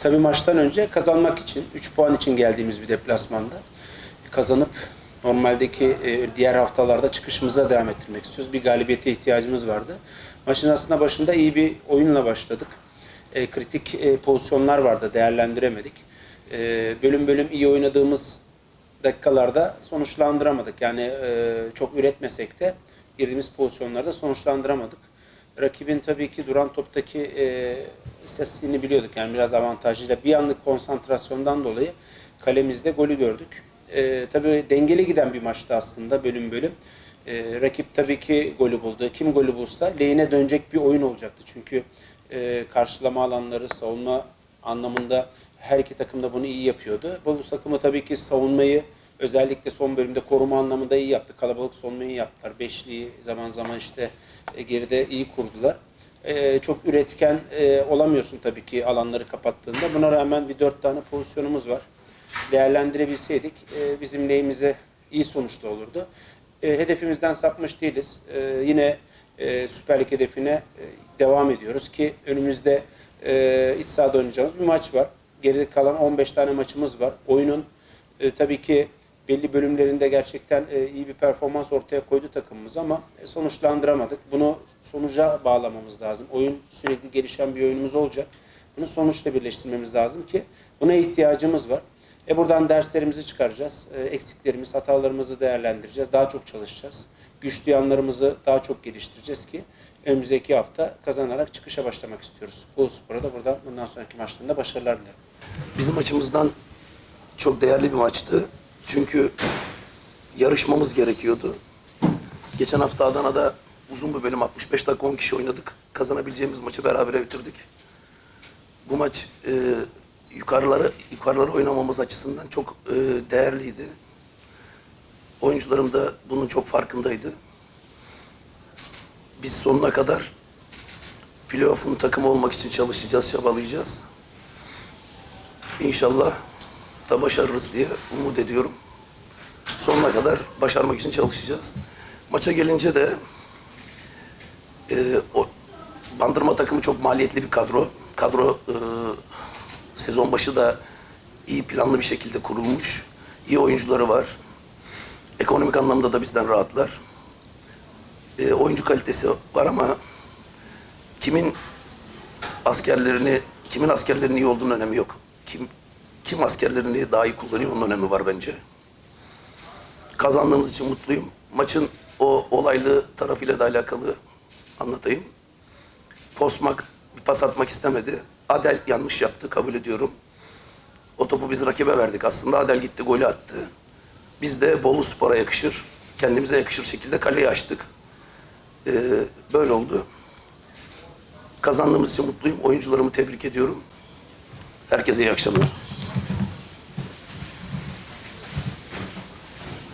Tabii maçtan önce kazanmak için, 3 puan için geldiğimiz bir deplasmanda kazanıp normaldeki e, diğer haftalarda çıkışımıza devam ettirmek istiyoruz. Bir galibiyete ihtiyacımız vardı. Maçın aslında başında iyi bir oyunla başladık. E, kritik e, pozisyonlar vardı, değerlendiremedik. E, bölüm bölüm iyi oynadığımız dakikalarda sonuçlandıramadık. Yani e, çok üretmesek de girdiğimiz pozisyonlarda sonuçlandıramadık. Rakibin tabii ki duran toptaki e, istatistiğini biliyorduk. Yani biraz avantajlıyla bir anlık konsantrasyondan dolayı kalemizde golü gördük. E, tabii dengeli giden bir maçtı aslında bölüm bölüm. E, rakip tabii ki golü buldu. Kim golü bulsa lehine dönecek bir oyun olacaktı. Çünkü e, karşılama alanları, savunma anlamında her iki takım da bunu iyi yapıyordu. Bu takımı tabii ki savunmayı özellikle son bölümde koruma anlamında iyi yaptı. Kalabalık savunmayı yaptılar. Beşliği zaman zaman işte e, geride iyi kurdular. E, çok üretken e, olamıyorsun tabii ki alanları kapattığında. Buna rağmen bir dört tane pozisyonumuz var. Değerlendirebilseydik e, bizim lehimize iyi sonuçlu olurdu. E, hedefimizden sapmış değiliz. E, yine e, Süper Lig hedefine e, devam ediyoruz ki önümüzde e, iç sahada oynayacağımız bir maç var. Geride kalan 15 tane maçımız var. Oyunun e, tabii ki belli bölümlerinde gerçekten e, iyi bir performans ortaya koydu takımımız ama e, sonuçlandıramadık. Bunu sonuca bağlamamız lazım. Oyun sürekli gelişen bir oyunumuz olacak. Bunu sonuçla birleştirmemiz lazım ki buna ihtiyacımız var. E buradan derslerimizi çıkaracağız. E, eksiklerimiz, hatalarımızı değerlendireceğiz. Daha çok çalışacağız. Güçlü yanlarımızı daha çok geliştireceğiz ki önümüzdeki hafta kazanarak çıkışa başlamak istiyoruz. Bu spora da buradan bundan sonraki maçlarında başarılar dilerim. Bizim açımızdan çok değerli bir maçtı. Çünkü yarışmamız gerekiyordu. Geçen hafta Adana'da uzun bir bölüm 65 dakika 10 kişi oynadık. Kazanabileceğimiz maçı berabere bitirdik. Bu maç e, yukarıları yukarıları oynamamız açısından çok e, değerliydi. Oyuncularım da bunun çok farkındaydı. Biz sonuna kadar playoff'un takımı olmak için çalışacağız, çabalayacağız. İnşallah da başarırız diye umut ediyorum. Sonuna kadar başarmak için çalışacağız. Maça gelince de e, o Bandırma takımı çok maliyetli bir kadro. Kadro e, sezon başı da iyi planlı bir şekilde kurulmuş. İyi oyuncuları var. Ekonomik anlamda da bizden rahatlar. E, oyuncu kalitesi var ama kimin askerlerini, kimin askerlerinin iyi olduğunun önemi yok. Kim kim askerlerini daha iyi kullanıyor onun önemi var bence. Kazandığımız için mutluyum. Maçın o olaylı tarafıyla da alakalı anlatayım. Posmak bir pas atmak istemedi. Adel yanlış yaptı kabul ediyorum. O topu biz rakibe verdik. Aslında Adel gitti golü attı. Biz de Bolu Spor'a yakışır, kendimize yakışır şekilde kaleyi açtık. Ee, böyle oldu. Kazandığımız için mutluyum. Oyuncularımı tebrik ediyorum. Herkese iyi akşamlar.